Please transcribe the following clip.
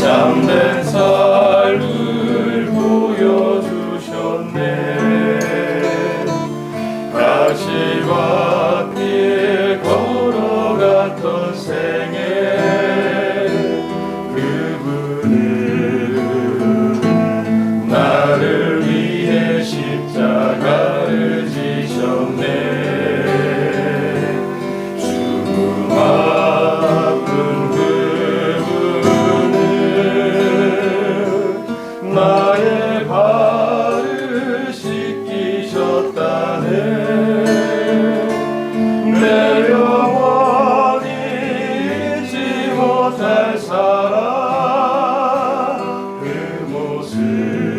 참된 삶을 보여주셨네. 다시 밭길 걸어갔던 생애. 나의 발을 씻기셨다네. 내 영혼이 잊지 못할 사랑 그 모습.